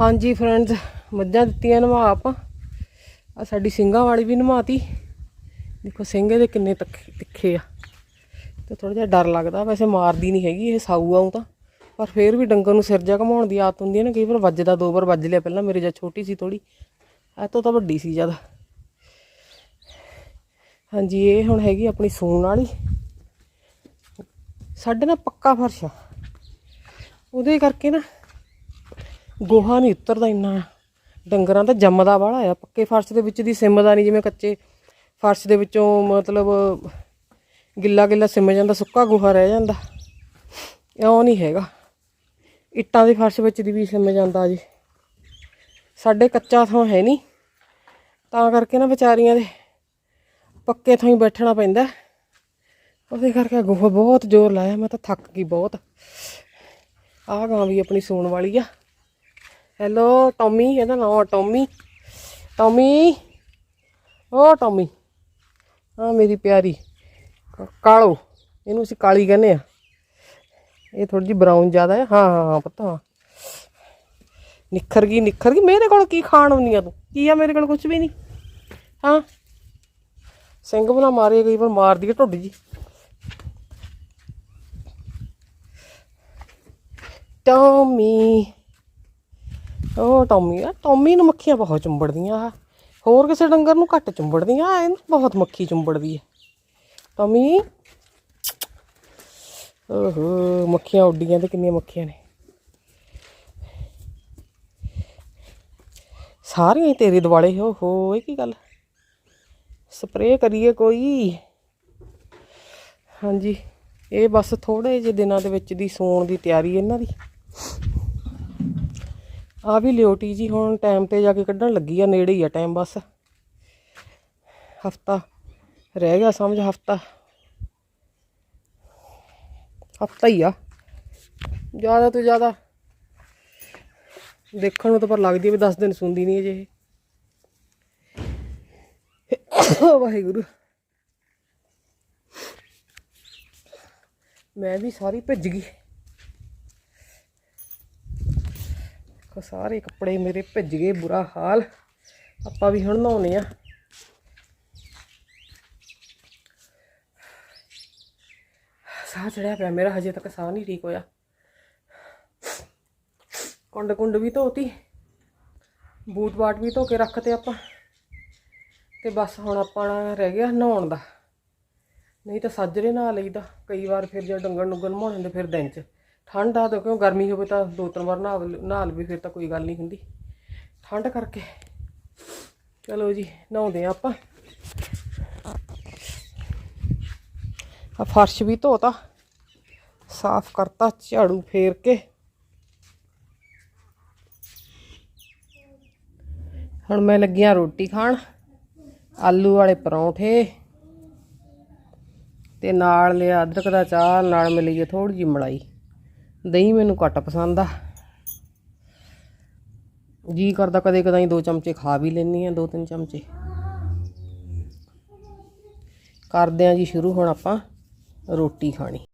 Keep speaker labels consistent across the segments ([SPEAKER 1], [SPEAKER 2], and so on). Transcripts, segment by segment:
[SPEAKER 1] ਹਾਂਜੀ ਫਰੈਂਡਸ ਮੱਝਾਂ ਦਿੱਤੀਆਂ ਨਵਾ ਆਪਾਂ। ਆ ਸਾਡੀ ਸਿੰਘਾਂ ਵਾਲੀ ਵੀ ਨਵਾਤੀ। ਦੇਖੋ ਸਿੰਘ ਦੇ ਕਿੰਨੇ ਤੱਕ- ਤਿੱਖੇ ਆ। ਤੇ ਥੋੜਾ ਜਿਹਾ ਡਰ ਲੱਗਦਾ, ਵੈਸੇ ਮਾਰਦੀ ਨਹੀਂ ਹੈਗੀ, ਇਹ ਸਾਊ ਆਉਂ ਤਾਂ। ਪਰ ਫੇਰ ਵੀ ਡੰਗਰ ਨੂੰ ਸਿਰ ਜਾ ਘਮਾਉਣ ਦੀ ਆਦਤ ਹੁੰਦੀ ਹੈ ਨਾ, ਕਈ ਵਾਰ ਵੱਜਦਾ, ਦੋ ਵਾਰ ਵੱਜ ਲਿਆ ਪਹਿਲਾਂ, ਮੇਰੇ ਜਦ ਛੋਟੀ ਸੀ ਥੋੜੀ ਇਹ ਤੋਂ ਤਾਂ ਵੱਡੀ ਸੀ ਜ਼ਿਆਦਾ ਹਾਂਜੀ, ਇਹ ਹੁਣ ਹੈਗੀ ਆਪਣੀ ਸੂਣ ਵਾਲੀ। ਸਾਡੇ ਨਾ ਪੱਕਾ ਫਰਸ਼ ਆ। ਉਹਦੇ ਕਰਕੇ ਨਾ ਗੋਹਾ ਨਹੀਂ ਉੱਤਰਦਾ ਇੰਨਾ। ਡੰਗਰਾਂ ਦਾ ਜੰਮਦਾ ਵਾਲਾ ਆ। ਪੱਕੇ ਫਰਸ਼ ਦੇ ਵਿੱਚ ਦੀ ਸਿਮਦਾ ਨਹੀਂ, ਜਿਵੇਂ ਕੱਚੇ ਫਰਸ਼ ਦੇ ਵਿੱਚੋਂ ਮਤਲਬ ਗਿੱਲਾ ਗਿੱਲਾ ਸਿਮ ਜਾਂਦਾ, ਸੁੱਕਾ ਗੋਹਾ ਰਹਿ ਜਾਂਦਾ। ਇਉਂ ਨਹੀਂ ਹੈਗਾ। ਇੱਟਾਂ ਦੇ ਫਰਸ਼ ਵਿੱਚ ਦੀ ਵੀ ਸਿਮ ਜਾਂਦਾ ਜੀ। ਸਾਡੇ ਕੱਚਾ ਥਾਂ ਹੈ ਨਹੀਂ। ਤਾਂ ਕਰਕੇ ਨਾ ਵਿਚਾਰੀਆਂ ਦੇ ਪੱਕੇ ਥਾਂ ਹੀ ਬੈਠਣਾ ਪੈਂਦਾ। ਉਹਦੇ ਕਰਕੇ ਗੋਹਾ ਬਹੁਤ ਜ਼ੋਰ ਲਾਇਆ। ਮੈਂ ਤਾਂ ਥੱਕ ਗਈ ਬਹੁਤ। ਆਹ ਗਾਂ ਵੀ ਆਪਣੀ ਸੌਣ ਵਾਲੀ ਆ। ਹੈਲੋ ਟੌਮੀ ਇਹਦਾ ਨਾਮ ਆ ਟੌਮੀ ਟੌਮੀ ਓ ਟੌਮੀ ਹਾਂ ਮੇਰੀ ਪਿਆਰੀ. ਕਾਲੋ। ਇਹਨੂੰ ਅਸੀਂ ਕਾਲੀ ਕਹਿੰਦੇ ਆ। ਇਹ ਥੋੜੀ ਜਿਹੀ ਬਰਾਊਨ ਜ਼ਿਆਦਾ ਹੈ। ਹਾਂ ਹਾਂ ਹਾਂ, ਪਤਾ, ਹਾਂ। ਨਿਖਰ ਗਈ ਨਿਖਰ ਗਈ ਮੇਰੇ ਕੋਲ ਕੀ ਖਾਣ ਹੁੰਦੀ ਆ ਤੂੰ? ਕੀ ਆ ਮੇਰੇ ਕੋਲ? ਕੁਝ ਵੀ ਨਹੀਂ। ਹਾਂ। ਸਿੰਘ ਬਣਾ ਮਾਰੇ ਕਈ ਵਾਰ ਮਾਰਦੀ ਹੈ ਢੁੱਡ ਜੀ। ਟੌਮੀ ਉਹ ਟੌਮੀ ਆ ਟੌਮੀ ਨੂੰ ਮੱਖੀਆਂ ਬਹੁਤ ਚੁੰਬੜਦੀਆਂ ਆ। ਹੋਰ ਕਿਸੇ ਡੰਗਰ ਨੂੰ ਘੱਟ ਚੁੰਬੜਦੀਆਂ ਇਹਨੂੰ ਬਹੁਤ ਮੱਖੀ ਚੁੰਬੜਦੀ ਹੈ ਟੌਮੀ, ਓਹੋ, ਮੱਖੀਆਂ ਉੱਡੀਆਂ ਤੇ ਕਿੰਨੀਆਂ ਮੱਖੀਆਂ ਨੇ। ਸਾਰੀਆਂ ਹੀ ਤੇਰੇ ਦਿਵਾਲੇ ਹੋ ਹੋ ਇਹ ਕੀ ਗੱਲ? ਸਪਰੇਅ ਕਰੀਏ ਕੋਈ? ਹਾਂਜੀ, ਇਹ ਬਸ ਥੋੜੇ ਜਿਹੇ ਦਿਨਾਂ ਦੇ ਵਿੱਚ ਦੀ ਸੌਣ ਦੀ ਤਿਆਰੀ ਇਹਨਾਂ ਦੀ। ਆ ਵੀ ਲਿਓਟੀ ਜੀ ਹੁਣ ਟਾਈਮ ਤੇ ਜਾ ਕੇ ਕੱਢਣ ਲੱਗੀ ਆ, ਨੇੜੇ ਹੀ ਆ ਟਾਈਮ ਬਸ। ਹਫਤਾ ਰਹਿ ਗਿਆ ਸਮਝ, ਹਫਤਾ। ਹਫਤਾ ਹੀ ਆ। ਜ਼ਿਆਦਾ ਤੋਂ ਜ਼ਿਆਦਾ ਦੇਖਣ ਨੂੰ ਤਾਂ ਪਰ ਲੱਗਦੀ ਵੀ 10 ਦਿਨ ਸੁਣਦੀ ਨਹੀਂ ਅਜੇ ਵਾਹਿਗੁਰੂ। ਮੈਂ ਵੀ ਸਾਰੀ ਭਿੱਜ ਗਈ। ਦੇਖੋ, ਸਾਰੇ ਕੱਪੜੇ ਮੇਰੇ ਭਿੱਜ ਗਏ, ਬੁਰਾ ਹਾਲ। ਆਪਾਂ ਵੀ ਹੁਣ ਨਹਾਉਣੇ ਆ। ਸਾਹ ਚੜਿਆ ਪਿਆ ਮੇਰਾ, ਹਜੇ ਤੱਕ ਸਾਹ ਨਹੀਂ ਠੀਕ ਹੋਇਆ। ਕੁੰਡ ਕੁੰਡ ਵੀ ਧੋਤੀ, ਬੂਟ ਬਾਟ ਵੀ ਧੋ ਕੇ ਰੱਖਤੇ ਆਪਾਂ। ਤੇ ਬਸ ਹੁਣ ਆਪਾਂ ਰਹਿ ਗਿਆ ਨਹਾਉਣ ਦਾ। ਨਹੀਂ ਤਾਂ ਸਾਜਰੇ ਨਹਾ ਲਈਦਾ, ਕਈ ਵਾਰ ਫਿਰ ਜੇ ਡੰਗਰ ਨੁਗਰ ਨਹਾਉਣ ਹੁੰਦੇ, ਫਿਰ ਦਿਨ 'ਚ। ਠੰਡ ਆ ਤਾਂ ਕਿਉਂ ਗਰਮੀ ਹੋਵੇ ਤਾਂ ਦੋ ਤਿੰਨ ਵਾਰ ਨਹਾ ਨਹਾ ਲਵੇ, ਫਿਰ ਤਾਂ ਕੋਈ ਗੱਲ ਨਹੀਂ ਹੁੰਦੀ। ਠੰਡ ਕਰਕੇ। ਚਲੋ ਜੀ, ਨਹਾਉਂਦੇ ਆ ਆਪਾਂ। ਆ ਫਰਸ਼ ਵੀ ਧੋਤਾ। ਸਾਫ਼ ਕਰਤਾ, ਝਾੜੂ ਫੇਰ ਕੇ। ਹੁਣ ਮੈਂ ਲੱਗੀਆਂ ਰੋਟੀ ਖਾਣ। ਆਲੂ ਵਾਲੇ ਪਰੌਂਠੇ। ਤੇ ਨਾਲ ਲਿਆ ਅਦਰਕ ਦਾ ਚਾਹ, ਨਾਲ ਮਿਲੀ ਥੋੜੀ ਜਿਹੀ ਮਲਾਈ। ਦਹੀਂ ਮੈਨੂੰ ਘੱਟ ਪਸੰਦ ਆ। ਜੀ ਕਰਦਾ ਕਦੇ ਕਦਾਈ ਦੋ ਚਮਚੇ ਖਾ ਵੀ ਲੈਣੀ ਆ, ਦੋ ਤਿੰਨ ਚਮਚੇ। ਕਰਦੇ ਆ ਜੀ ਸ਼ੁਰੂ, ਹੁਣ ਆਪਾਂ ਰੋਟੀ ਖਾਣੀ।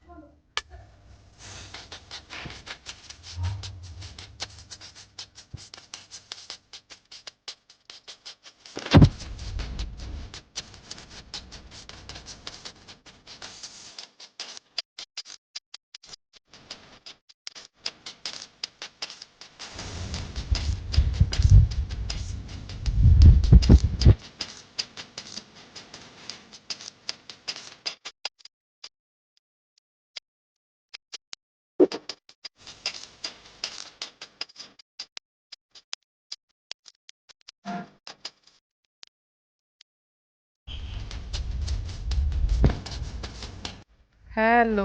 [SPEAKER 1] ਹੈਲੋ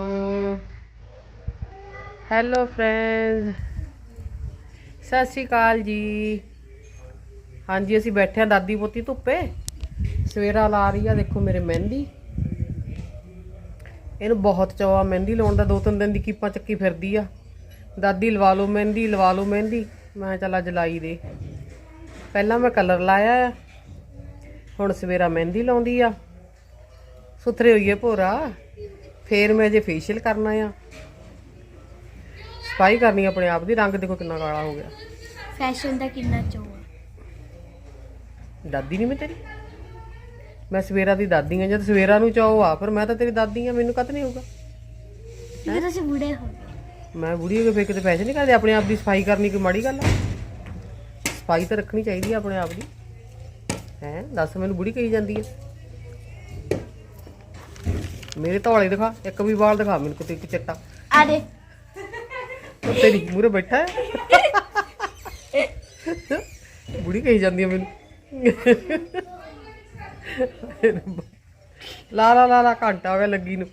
[SPEAKER 1] ਹੈਲੋ ਫਰੈਂਡਸ ਸਤਿ ਸ਼੍ਰੀ ਅਕਾਲ ਜੀ। ਹਾਂਜੀ, ਅਸੀਂ ਬੈਠੇ ਆ ਦਾਦੀ ਪੋਤੀ ਧੁੱਪੇ। ਸਵੇਰਾ ਲਾ ਰਹੀ ਆ, ਦੇਖੋ ਮੇਰੇ ਮਹਿੰਦੀ। ਇਹਨੂੰ ਬਹੁਤ ਚਾਅ ਮਹਿੰਦੀ ਲਾਉਣ ਦਾ। ਦੋ ਤਿੰਨ ਦਿਨ ਦੀ ਕੀਪਾਂ ਚੱਕੀ ਫਿਰਦੀ ਆ। ਦਾਦੀ, ਲਵਾ ਲਓ ਮਹਿੰਦੀ, ਲਵਾ ਲਓ ਮਹਿੰਦੀ। ਮੈਂ ਕਿਹਾ ਚੱਲ ਅੱਜ ਲਾਈ ਦੇ। ਪਹਿਲਾਂ ਮੈਂ ਕਲਰ ਲਾਇਆ ਆ। ਹੁਣ ਸਵੇਰਾ ਮਹਿੰਦੀ ਲਾਉਂਦੀ ਆ। ਸੁਥਰੇ ਹੋਈਏ ਭੋਰਾ। ਫੇਰ ਮੈਂ ਜੇ ਫੇਸ਼ੀਅਲ ਕਰਨਾ ਆ। ਸਫ਼ਾਈ ਕਰਨੀ ਆਪਣੇ ਆਪ ਦੀ ਰੰਗ ਦੇਖੋ ਕਿੰਨਾ ਕਾਲਾ ਹੋ ਗਿਆ।
[SPEAKER 2] ਫੈਸ਼ਨ ਦਾ ਕਿੰਨਾ ਚਾਅ ਆ
[SPEAKER 1] ਦਾਦੀ ਨਹੀਂ ਮੈਂ ਤੇਰੀ? ਮੈਂ ਸਵੇਰਾ ਦੀ ਦਾਦੀ ਆ ਜਦ ਸਵੇਰਾ ਨੂੰ ਚਾਹੋ ਆ ਪਰ ਮੈਂ ਤਾਂ ਤੇਰੀ ਦਾਦੀ ਆ ਮੈਨੂੰ ਕਦ ਨਹੀਂ ਹੋਊਗਾ?
[SPEAKER 2] ਕਿਉਂਕਿ ਤੁਸੀਂ ਬੁੜੇ ਹੋ ਗਏ।
[SPEAKER 1] ਮੈਂ ਬੁੜੀ ਹੋ ਕੇ ਫੇਰ ਕਿਤੇ ਪੈਸੇ ਨਹੀਂ ਕਰਦੇ ਆਪਣੇ ਆਪ ਦੀ ਸਫ਼ਾਈ ਕਰਨੀ ਕੋਈ ਮਾੜੀ ਗੱਲ ਆ? ਸਫ਼ਾਈ ਤਾਂ ਰੱਖਣੀ ਚਾਹੀਦੀ ਆ ਆਪਣੇ ਆਪ ਦੀ। ਹੈ? ਦੱਸ ਮੈਨੂੰ ਬੁੜੀ ਕਹੀ ਜਾਂਦੀ ਹੈ ਮੇਰੇ ਧੌਲੇ ਦਿਖਾ ਇੱਕ ਵੀ ਵਾਲ ਦਿਖਾ ਮੈਨੂੰ ਕਿਤੇ ਇੱਕ ਚਿੱਟਾ।
[SPEAKER 2] ਆ ਦੇ।
[SPEAKER 1] ਉਹ ਤੇਰੀ ਮੂਰੇ ਬੈਠਾ ਹੈ। ਬੁੜੀ ਕਹੀ ਜਾਂਦੀ ਹੈ ਮੈਨੂੰ। ਲਾ ਲਾ ਲਾ ਲਾ ਘੰਟਾ ਹੋ ਗਿਆ ਲੱਗੀ ਨੂੰ।